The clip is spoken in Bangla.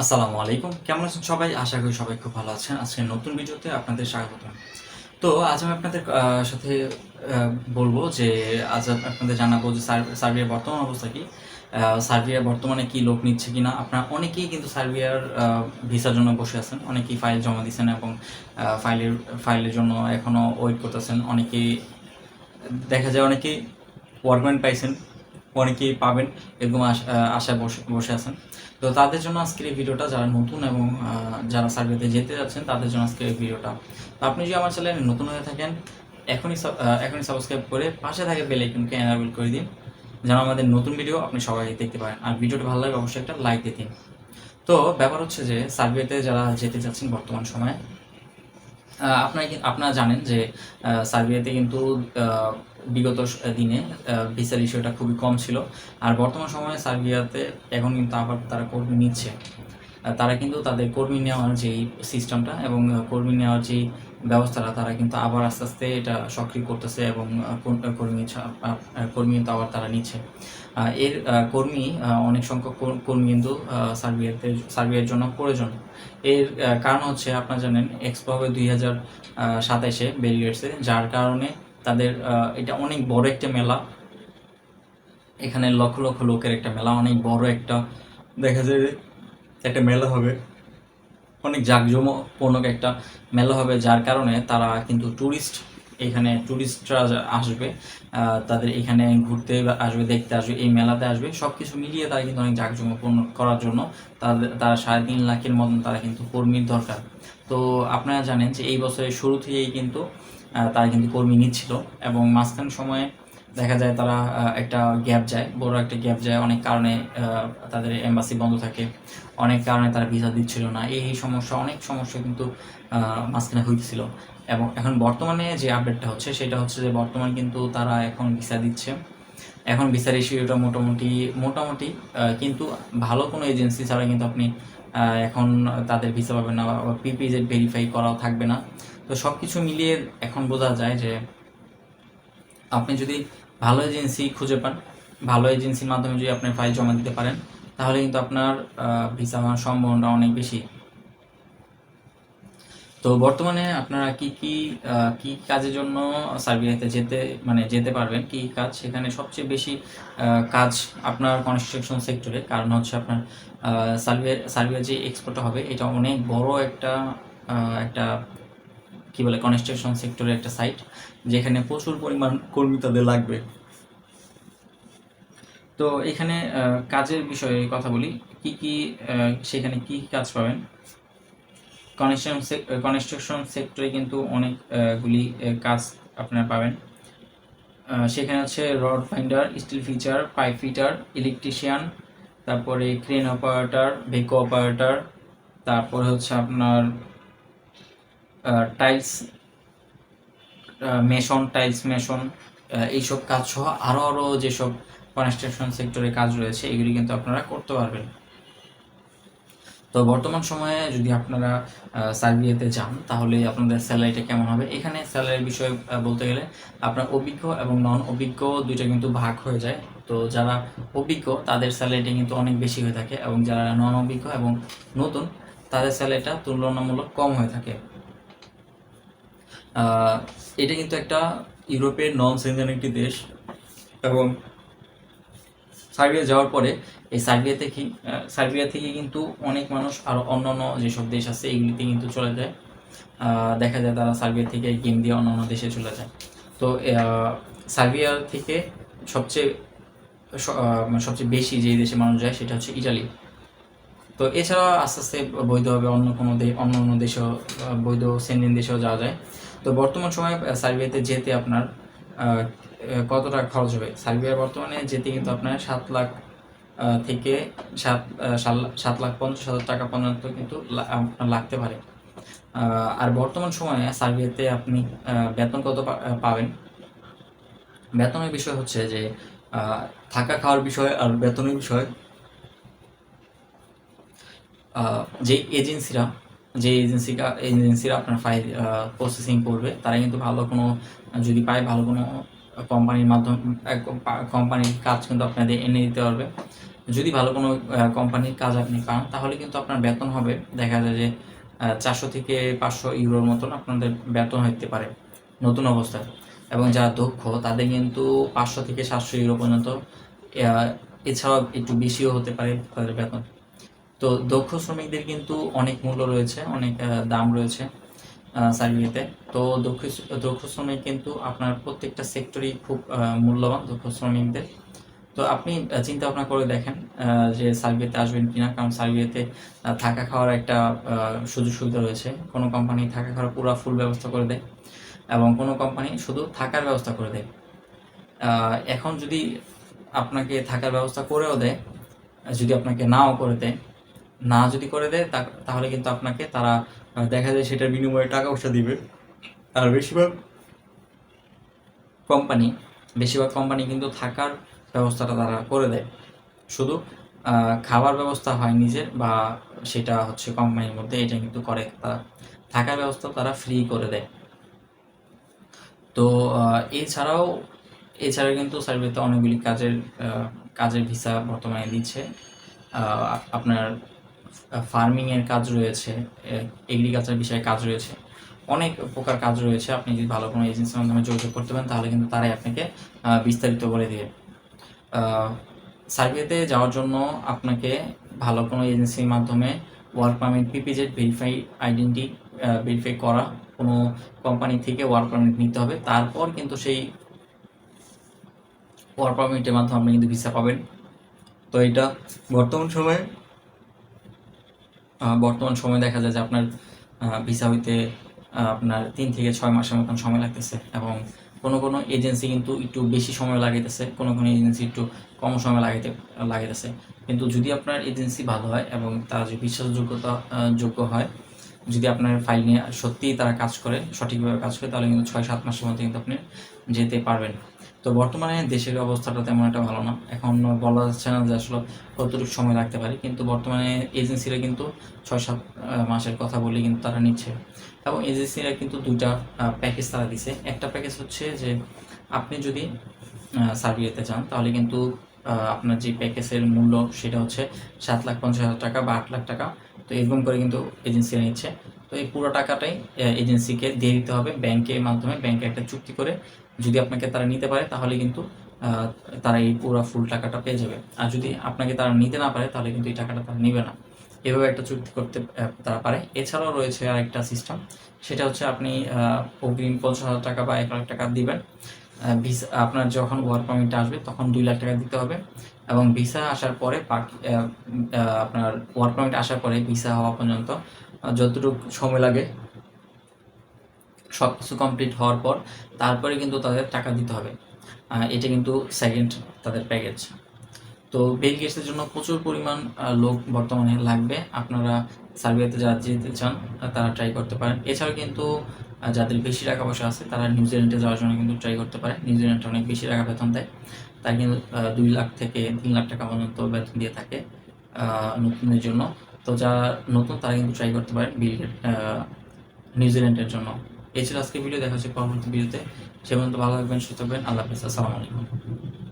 আসসালামু আলাইকুম। কেমন আছেন সবাই? আশা করি সবাই খুব ভালো আছেন। আজকে নতুন ভিডিওতে আপনাদের স্বাগত তো আজ আমি আপনাদের সাথে বলব যে আজ আপনাদের জানাব যে সার্বিয়ার বর্তমান অবস্থা কি। সার্বিয়া বর্তমানে কি লোক নিচ্ছে কিনা? আপনারা অনেকেই কিন্তু সার্বিয়ার ভিসার জন্য বসে আছেন। অনেকেই ফাইল জমা দিয়েছেন এবং ফাইলের ফাইলের জন্য এখনও ওয়েট করতেছেন। অনেকেই, দেখা যায় অনেকেই ওয়ার্কম্যান পাইছেন। অনেকেই পাবেন এরকম আশ- বসে বসে আছেন। তো তাদের জন্য আজকের এই ভিডিওটা, যারা নতুন এবং যারা সার্ভেতে যেতে যাচ্ছেন, তাদের জন্য আজকের এই ভিডিওটা। তো আপনি যদি আমার চ্যানেলে নতুন হয়ে থাকেন, এখনই এখনই সাবস্ক্রাইব করে পাশে থাকে বেল আইকনকে এনাবেল করে দিন, যেন আমাদের নতুন ভিডিও আপনি সবাই দেখতে পারেন। আর ভিডিওটা ভালো লাগে অবশ্যই একটা লাইক দিয়ে দিন। তো ব্যাপার হচ্ছে যে, সার্ভেতে যারা যেতে চাচ্ছেন বর্তমান সময়ে আপনারা আপনারা জানেন যে সার্বিয়াতে কিন্তু বিগত দিনে ভিসার ইস্যুটা খুবই কম ছিল। আর বর্তমান সময়ে সার্বিয়াতে এখন কিন্তু আবার তারা কর্মী নিচ্ছে। তারা কিন্তু তাদের কর্মী নেওয়ার যেই সিস্টেমটা এবং কর্মী নেওয়ার যেই ব্যবস্থাটা, তারা কিন্তু আবার আস্তে আস্তে এটা সক্রিয় করতেছে এবং কর্মী কর্মী কিন্তু আবার তারা নিচ্ছে। এর কর্মী অনেক সংখ্যক কর্মী কিন্তু সার্বিয়াতে, সার্বিয়ার জন্য প্রয়োজন। এর কারণ হচ্ছে আপনারা জানেন এক্সপো হবে দুই হাজার সাতাইশে বেলগেটসে যার কারণে তাদের এটা অনেক বড় একটা মেলা। এখানে লক্ষ লক্ষ লোকের একটা মেলা, অনেক বড় একটা, দেখা যায় একটা মেলা হবে। অনেক জাঁকজমকপূর্ণ একটা মেলা হবে, যার কারণে তারা কিন্তু ট্যুরিস্ট এখানে ট্যুরিস্টরা আসবে তাদের এখানে ঘুরতে আসবে, দেখতে আসবে, এই মেলাতে আসবে। সব কিছু মিলিয়ে তারা কিন্তু অনেক জাঁকজমকপূর্ণ করার জন্য তাদের, তারা সাড়ে তিন লাখের মতন তারা কিন্তু কর্মীর দরকার। তো আপনারা জানেন যে এই বছরের শুরু থেকেই কিন্তু তারা কিন্তু কর্মী নিচ্ছিল এবং মাঝখান সময়ে দেখা যায় তারা একটা গ্যাপ যায়, বড় একটা গ্যাপ যায়, অনেক কারণে তাদের এম্বাসি বন্ধ থাকে, অনেক কারণে তারা ভিসা দিচ্ছিল না। এই সমস্যা, অনেক সমস্যা কিন্তু মাঝখানে হইতেছিল। এবং এখন বর্তমানে যে আপডেটটা হচ্ছে, সেটা হচ্ছে যে বর্তমান কিন্তু তারা এখন ভিসা দিচ্ছে। এখন ভিসার ইস্যুটা মোটামুটি মোটামুটি কিন্তু ভালো কোনো এজেন্সি ছাড়া কিন্তু আপনি এখন তাদের ভিসা পাবেন না বা পিপিজেড ভেরিফাই করাও থাকবে না। তো সব কিছু মিলিয়ে এখন বোঝা যায় যে আপনি যদি ভালো এজেন্সি খুঁজে পান, ভালো এজেন্সির মাধ্যমে যদি আপনি ফাইল জমা দিতে পারেন, তাহলে কিন্তু আপনার ভিসা হওয়ার সম্ভাবনা অনেক বেশি। তো বর্তমানে আপনারা কি কি কি কাজের জন্য সার্বিয়াতে যেতে মানে যেতে পারবেন, কি কাজ? সেখানে সবচেয়ে বেশি কাজ আপনার কনস্ট্রাকশন সেক্টরে কারণ হচ্ছে আপনার সার্বিয়া সার্বিয়া যে এক্সপোর্টটা হবে, এটা অনেক বড় একটা একটা কি বলে কনস্ট্রাকশন সেক্টরের একটা সাইট যেখানে প্রচুর পরিমাণ কর্মী তাদের লাগবে। তো এখানে কাজের বিষয়ে কথা বলি। কি কি সেখানে কি কাজ পাবেন? কনস্ট্রাকশন কনস্ট্রাকশন সেক্টরে কিন্তু অনেকগুলি কাজ আপনারা পাবেন। সেখানে হচ্ছে rod binder steel fixer pipe fitter electrician তারপরে ক্রেন অপারেটর ভেকো অপারেটর তারপরে হচ্ছে আপনার টাইলস মেশন টাইলস মেশন এইসব কাজ সহ আরও আরও যেসব কনস্ট্রাকশন সেক্টরে কাজ রয়েছে, এগুলি কিন্তু আপনারা করতে পারবেন। তো বর্তমান সময়ে যদি আপনারা সার্বিয়াতে যান, তাহলে আপনাদের স্যালারিটা কেমন হবে? এখানে স্যালারির বিষয়ে বলতে গেলে আপনার অভিজ্ঞ এবং নন অভিজ্ঞ দুইটা কিন্তু ভাগ হয়ে যায়। তো যারা অভিজ্ঞ, তাদের স্যালারিটা কিন্তু অনেক বেশি হয়ে থাকে এবং যারা নন অভিজ্ঞ এবং নতুন, তাদের স্যালারিটা তুলনামূলক কম হয়ে থাকে। এটা কিন্তু একটা ইউরোপের নন সেনজেন একটি দেশ এবং সার্বিয়া যাওয়ার পরে এই সার্বিয়া থেকে সার্বিয়া থেকে কিন্তু অনেক মানুষ আরও অন্যান্য যেসব দেশ আছে এগুলিতে কিন্তু চলে যায়। দেখা যায় তারা সার্বিয়া থেকে গেম দিয়ে অন্যান্য দেশে চলে যায়। তো সার্বিয়া থেকে সবচেয়ে মানে সবচেয়ে বেশি যে দেশে মানুষ যায় সেটা হচ্ছে ইটালি। তো এছাড়া আস্তে আস্তে বৈধভাবে অন্য কোনো দেশ অন্য অন্য দেশেও বৈধ সেন্ডিন দেশেও যাওয়া যায়। তো বর্তমান সময়ে সার্বিয়াতে যেতে আপনার কত টাকা খরচ হবে? সার্বিয়ার বর্তমানে যেতে কিন্তু আপনার সাত লাখ থেকে সাত সাত লাখ পঞ্চাশ হাজার টাকা পর্যন্ত কিন্তু আপনার লাগতে পারে। আর বর্তমান সময়ে সার্বিয়াতে আপনি বেতন কত পাবেন? বেতনের বিষয় হচ্ছে যে থাকা খাওয়ার বিষয় আর বেতনের বিষয় যে এজেন্সিরা যে এজেন্সিকা এজেন্সিরা আপনার ফাইল প্রসেসিং করবে, তারা কিন্তু ভালো কোনো, যদি পায় ভালো কোনো কোম্পানির মাধ্যম কোম্পানির কাজ কিন্তু আপনাদের এনে দিতে পারবে। যদি ভালো কোনো কোম্পানির কাজ আপনি পান, তাহলে কিন্তু আপনার বেতন হবে, দেখা যায় যে চারশো থেকে পাঁচশো ইউরোর মতন আপনাদের বেতন হতে পারে, নতুন অবস্থায়। এবং যারা দক্ষ, তাদের কিন্তু পাঁচশো থেকে সাতশো ইউরো পর্যন্ত এছাড়াও একটু বেশিও হতে পারে তাদের বেতন। তো দক্ষ শ্রমিকদের কিন্তু অনেক মূল্য রয়েছে, অনেক দাম রয়েছে সার্ভিতে তো দক্ষ দক্ষ শ্রমিক কিন্তু আপনার প্রত্যেকটা সেক্টরই খুব মূল্যবান দক্ষ শ্রমিকদের। তো আপনি চিন্তা ভাবনা করে দেখেন যে সার্ভিসেতে আসবেন কিনা, কারণ সার্ভিসেতে থাকা খাওয়ার একটা সুযোগ সুবিধা রয়েছে। কোনো কোম্পানি থাকা খাওয়ার পুরো ফুল ব্যবস্থা করে দেয় এবং কোনো কোম্পানি শুধু থাকার ব্যবস্থা করে দেয়। এখন যদি আপনাকে থাকার ব্যবস্থা করেও দেয়, যদি আপনাকে নাও করে দেয় না যদি করে দেয় তাহলে কিন্তু আপনাকে তারা দেখা যায় সেটার বিনিময়ে টাকা পয়সা দিবে। আর বেশিরভাগ কোম্পানি বেশিরভাগ কোম্পানি কিন্তু থাকার ব্যবস্থাটা তারা করে দেয়। শুধু খাবার ব্যবস্থা হয় নিজের বা সেটা হচ্ছে কোম্পানির মধ্যে, এটা কিন্তু করে তারা। থাকার ব্যবস্থা তারা ফ্রি করে দেয়। তো এছাড়াও এছাড়া কিন্তু সার্ভিসে অনেকগুলি কাজের কাজের ভিসা বর্তমানে দিচ্ছে। আপনার ফার্মিংয়ের কাজ রয়েছে এগ্রিকালচার বিষয়ে কাজ রয়েছে, অনেক প্রকার কাজ রয়েছে। আপনি যদি ভালো কোনো এজেন্সির মাধ্যমে যোগাযোগ করতে পারেন, তাহলে কিন্তু তারাই আপনাকে বিস্তারিত বলে দিবে। সার্ভেতে যাওয়ার জন্য আপনাকে ভালো কোনো এজেন্সির মাধ্যমে ওয়ার্ক পারমিট পিপিজেড ভেরিফাই আইডেন্টি ভেরিফাই করা কোনো কোম্পানি থেকে ওয়ার্ক পারমিট নিতে হবে। তারপর কিন্তু সেই ওয়ার্ক পারমিটের মাধ্যমে আপনি কিন্তু ভিসা পাবেন। তো এটা বর্তমান সময়ে বর্তমান সময় দেখা যায় যে আপনার ভিসা হইতে আপনার তিন থেকে ছয় মাসের মতন সময় লাগতেছে এবং কোনো কোনো এজেন্সি কিন্তু একটু বেশি সময় লাগাইতেছে, কোনো কোনো এজেন্সি একটু কম সময় লাগাইতে, লাগাইতেছে। কিন্তু যদি আপনার এজেন্সি ভালো হয় এবং তার যে বিশ্বাসযোগ্যতা যোগ্য হয়, যদি আপনার ফাইল নিয়ে সত্যিই তারা কাজ করে, সঠিকভাবে কাজ করে, তাহলে কিন্তু ছয় সাত মাসের মধ্যে কিন্তু আপনি যেতে পারবেন। তো বর্তমানে দেশের অবস্থাটা তেমন একটা ভালো না। এখন বলা যাচ্ছে না যে আসলে কতটুকু সময় লাগতে পারে, কিন্তু বর্তমানে এজেন্সিরা কিন্তু ছয় সাত মাসের কথা বলে কিন্তু তারা নিচ্ছে। এবং এজেন্সিরা কিন্তু দুইটা প্যাকেজ তারা দিছে। একটা প্যাকেজ হচ্ছে যে আপনি যদি সার্ভিসেতে চান তাহলে কিন্তু আপনার যে প্যাকেজের মূল্য সেটা হচ্ছে সাত লাখ পঞ্চাশ হাজার টাকা বা আট লাখ টাকা। তো এরকম করে কিন্তু এজেন্সিরা নিচ্ছে। তো এই পুরো টাকাটাই এজেন্সিকে দিয়ে দিতে হবে। ব্যাংকের মাধ্যমে ব্যাংকে একটা চুক্তি করে যদি আপনাকে তারা নিতে পারে, তাহলে কিন্তু তারা এই পুরো ফুল টাকাটা পেয়ে যাবে। আর যদি আপনাকে তারা নিতে না পারে, তাহলে কিন্তু এই টাকাটা তারা নেবে না। এভাবে একটা চুক্তি করতে তারা পারে। এছাড়াও রয়েছে আরেকটা সিস্টেম সেটা হচ্ছে আপনি অগ্রিম পঞ্চাশ হাজার টাকা বা এক লাখ টাকা দিবেন। ভিসা, আপনার যখন ওয়ার্ক পারমিটটা আসবে, তখন দুই লাখ টাকা দিতে হবে। এবং ভিসা আসার পরে বাকি আপনার ওয়ার্ক পারমিট আসার পরে ভিসা হওয়া পর্যন্ত যতটুকু সময় লাগে সব কিছু কমপ্লিট হওয়ার পর তারপরে কিন্তু তাদের টাকা দিতে হবে। এটা কিন্তু সেকেন্ড তাদের প্যাকেজ তো বেল গেটসের জন্য প্রচুর পরিমাণ লোক বর্তমানে লাগবে। আপনারা সার্বিয়াতে যারা যেতে চান তারা ট্রাই করতে পারেন। এছাড়াও কিন্তু যাদের বেশি টাকা পয়সা আছে তারা নিউজিল্যান্ডে যাওয়ার জন্য কিন্তু ট্রাই করতে পারে। নিউজিল্যান্ডে অনেক বেশি টাকা বেতন দেয়। তাই কিন্তু দুই লাখ থেকে তিন লাখ টাকা পর্যন্ত বেতন দিয়ে থাকে আহ, নতুনদের জন্য। তো যারা নতুন তারা কিন্তু ট্রাই করতে পারেন বিল নিউজিল্যান্ডের জন্য। এই ছিল আজকে ভিডিও। দেখা হচ্ছে পরবর্তী ভিডিওতে। সে পর্যন্ত ভালো থাকবেন, সুস্থ থাকবেন। আল্লাহ হাফিজ। আসসালামু আলাইকুম।